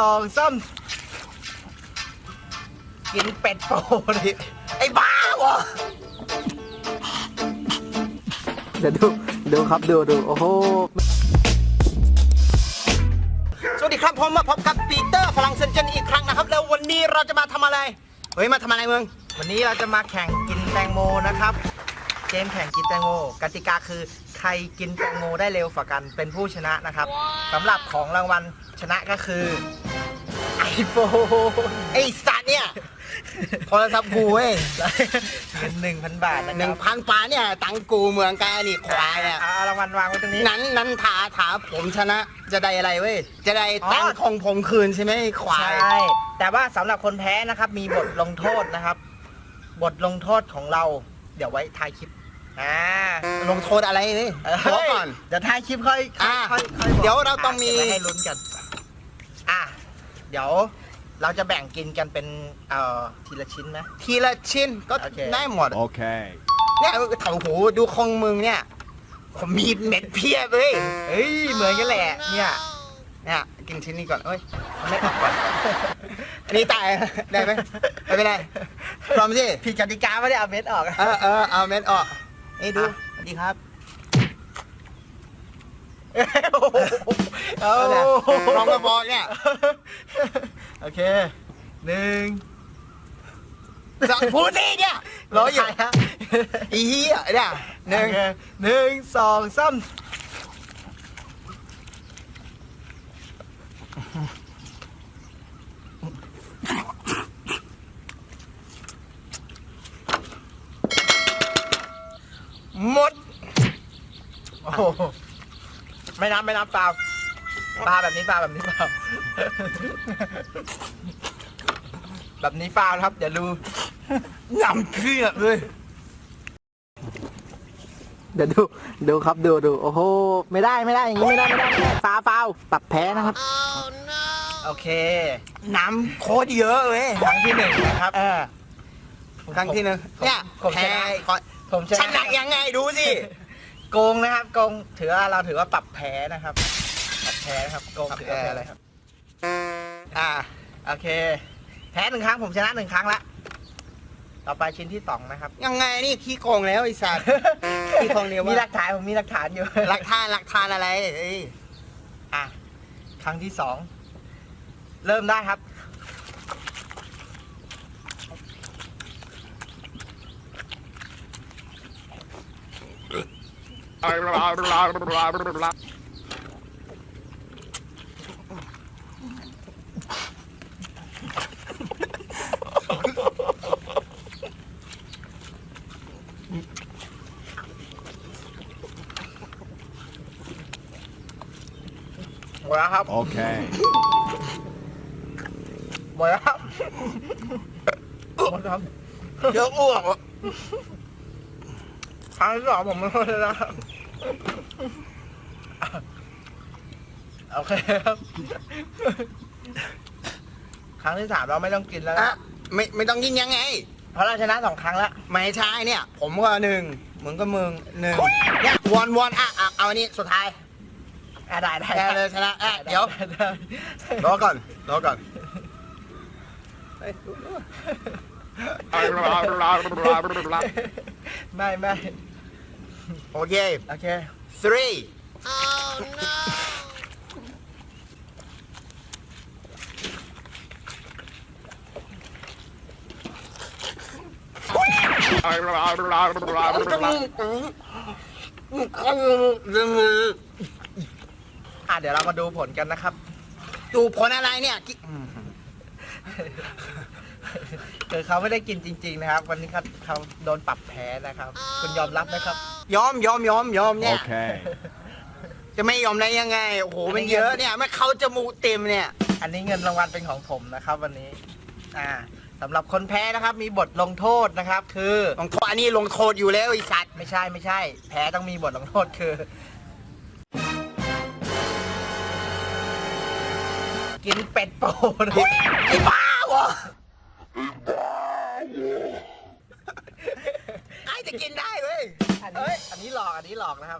สองซ้ำกินเป็ดโปดิไอ้บ้าวะเดี๋ยวดูดูครับดูดูโอ้โหสวัสดีครับผมมาพบกับปีเตอร์ฝรั่งเซนเจนอีกครั้งนะครับ แล้ววันนี้เราจะมาทำอะไร เฮ้ย มาทำอะไรมึง วันนี้เราจะมาแข่งกินแตงโมนะครับ เกมแข่งกินแตงโมกติกาคือใครกินแตงโมได้เร็วกว่ากันเป็นผู้ชนะนะครับสำหรับของรางวัล ชนะก็คือ iPhone ไอ้สัตว์เนี่ยโทรศัพท์กูเว้ยเงินหนึ่งพันบาทนะหนึ่งพันปาเนี่ย ตังกูเมืองกานี่ควายอะเอารางวัลวางไว้ตรงนี้ นั้นนั้นถาถาผมชนะจะได้อะไรเว้ย จะได้อ๋อตังของผมคืนใช่ไหมไอ้ควายใช่แต่ว่าสำหรับคนแพ้นะครับ มีบทลงโทษนะครับ บทลงโทษของเรา เดี๋ยวไว้ท้ายคลิปอ่าลงโทษอะไรนี่เอ้ยบอกก่อนเดี๋ยวท้ายคลิปค่อยค่อยอ่าค่อยค่อยบอกเดี๋ยวเราต้องมีะเก็บไว้ให้ลุ้นกันอะ เดี๋ยวเราจะแบ่งกินกันเป็นเอ่อทีละชิ้นไหม ทีละชิ้นก็โอเค ได้หมด Okay. เนี่ยเถาหูดูคงมึงเนี่ย ผมมีเม็ดเพียบเลยเฮ้ยเหมือนกันแหละ เนี่ย เนี่ยกินชิ้นนี้ก่อนเอ้ยเอาไม่ออกก่อน อันนี้ตายได้ไหมไม่เป็นไรพร้อมสิผิดกติกาไม่ได้เอาเม็ดออก เออเออเอาเม็ดออกนี่ดูอะ สวัสดีครับ เอาเอาเนี่ยลองมาบอกเนี่ยโอเคหนึ่งสองพูดสิเนี่ยรออยู่ใคฮะอีเหี้ยเนี่ยหนึ่งโอเคหนึ่งสองสามหมด โอ้โห ไม่นับไม่นับเปล่าปลาแบบนี้ปลาแบบนี้เปล่า แบบนี้เปล่าครับเดี๋ยวดูยำเพียบเลย เดี๋ยวดูดูครับดูดูโอ้โหไม่ได้ไม่ได้อย่างนี้ไม่ได้ไม่ได้ไม่ได้ฟาวฟาวปรับแพ้นะครับ โอเคน้ำโคตรเยอะเลยครั้งที่หนึ่งนะครับ เออครั้งที่หนึ่งเนี่ยผมชแพ้นะก่อนผมชชนะนะยังไงดูสิ โกงนะครับโกงถือว่าเราถือว่าปรับแพ้นะครับปรับแพ้นะครับโกงถือว่าแพ้อะไรครับ อ่าโอเค แพ้หนึ่งครั้งผมชนะหนึ่งครั้งละต่อไปชิ้นที่สองนะครับ ยังไงนี่ขี้โกงแล้วไอ้สัตว์ขี้โกงเดียวมีว่าหลักฐานผมมีหลักฐานอยู่ หลักฐานหลักฐานอะไรเอ้ยอะครั้งที่สองเริ่มได้ครับ หมดแล้วครับ Okay. หมดแล้วครับ หมดแล้วครับเยอะอ้วก ครั้งที่สองผมไม่ได้แล้วโอเคครับ ครั้งที่สามเราไม่ต้องกินแล้วอะไม่ไม่ต้องยินยังไง เพราะเราชนะสองครั้งแล้ว ไม่ใช่เนี่ย ผมก็หนึ่งมึงก็มึงหนึ่งเนี่ยวอนวอนอะอะเอาอันนี้สุดท้ายอะได้ได้แกเลยชนะอะเดี๋ยวไได้รอก่อนรอก่อนไม่ไม่ โอเค โอเค three อะเดี๋ยวเรามาดูผลกันนะครับ ดูผลอะไรเนี่ยกิคือเขาไม่ได้กินจริง ๆ นะครับ วันนี้เขาเขาโดนปรับแพ้นะครับ คุณยอมรับไหมครับ ยอมยอมยอมยอมเนี่ย Okay. จะไม่ยอมได้ยังไง โอ้โห มันเยอะเนี่ยไม่เขาจมูกเต็มเนี่ย อันนี้เงินรางวัลเป็นของผมนะครับวันนี้ อ่าสำหรับคนแพ้นะครับมีบทลงโทษนะครับ คือลงโทษอันนี้ลงโทษอยู่แล้วไอ้สัตว์ ไม่ใช่ไม่ใช่ แพ้ต้องมีบทลงโทษคือ กินเป็ดโปดิไอ้บ้าวะ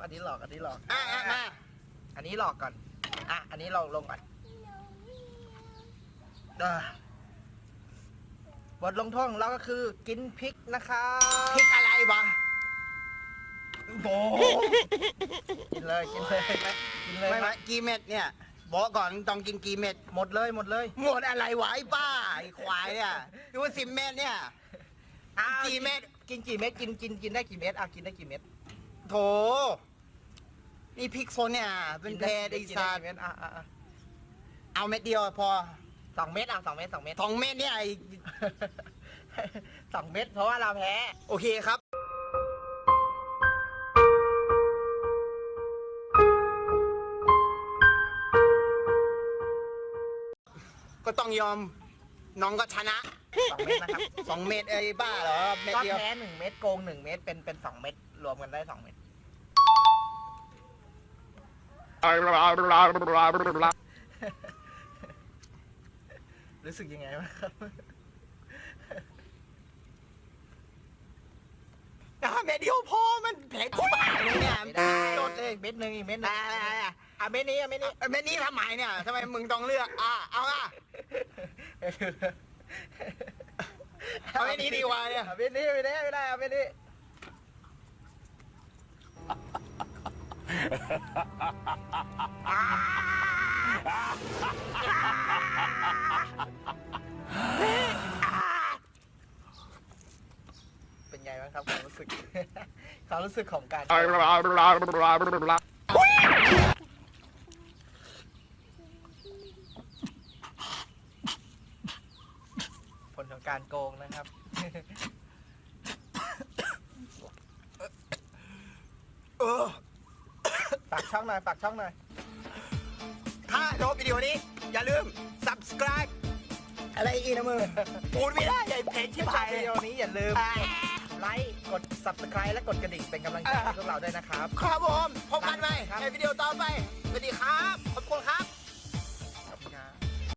นนี้หลอกนะครับ อันนี้หลอก อันนี้หลอกอะอะมา อันนี้หลอกก่อน อะ อันนี้ลองลงก่อนอะบทลงโทษของเราก็คือกินพริกนะครับพริกอะไรวะโบกินเลยกินเลยไหมกินเลยไม่ไหมไม่กี่เม็ดเนี่ยบอกก่อนต้องกินกี่เม็ดหมดเลยหมดเลย หมดอะไรวะไอ้ป้าไอ้ควายเนี่ยดูว่าสิบเม็ดเนี่ยอ้าวกี่เม็ดกินกี่เม็ดกินกินกินได้กี่เม็ดอะกินได้กี่เม็ด โถ นี่พริกโซนเนี่ย เป็นเพดไอ้กินสัได้ตกี่ว์เม็ดอะอะอะเอาเม็ดเดียวพอสองเม็ดอะสองเม็ดสองเม็ดสองเม็ดเนี่ยไอ้สองเม็ดเพราะว่าเราแพ้ โอเคครับก็ต้องยอมน้องก็ชนะสองเม็ดนะครับสองเม็ดไอ้บ้าเหรอเม็ดก็เดียว แพ้หนึ่งเม็ดโกงหนึ่งเม็ดเป็นเป็นสองเม็ดรวมกันได้สองเม็ด รู้สึกยังไงบ้างครับอะเม็ดเดียวพอมันแผลทุบหาเลยเนี่ยไม่ได้โดดเลยเม็ดหนึ่งอีกเม็ดหนึ่งอะเม็ดนี้อะเม็ดนี้เม็ดนี้ทำไมเนี่ยทำไมมึงต้องเลือกอะเอาอะเอาเม็ดนี้ดีกว่าเนี่ยเอาเม็ดนี้ไม่ได้ไม่ได้เอาเม็ดนี้ เป็นไงบ้างครับความรู้สึก ความรู้สึกของการผลของการโกงนะครับเออฝากช่องหน่อยฝากช่องหน่อย ถ้าชอบวิดีโอนี้ อย่าลืม subscribe อะไรอีกนะมึงพูดไม่ได้ใหญ่เพจที่ที่ผ่าถ่านยเลวิยดีโอนี้อย่าลืมอะไลค์ กด subscribe และกดกระดิ่งเป็นกำลังใจให้พวกเราด้วยนะครับ ครับผมพบกันใหม่ครับในวิดีโอต่อไป สวัสดีครับ ขอบคุณครับ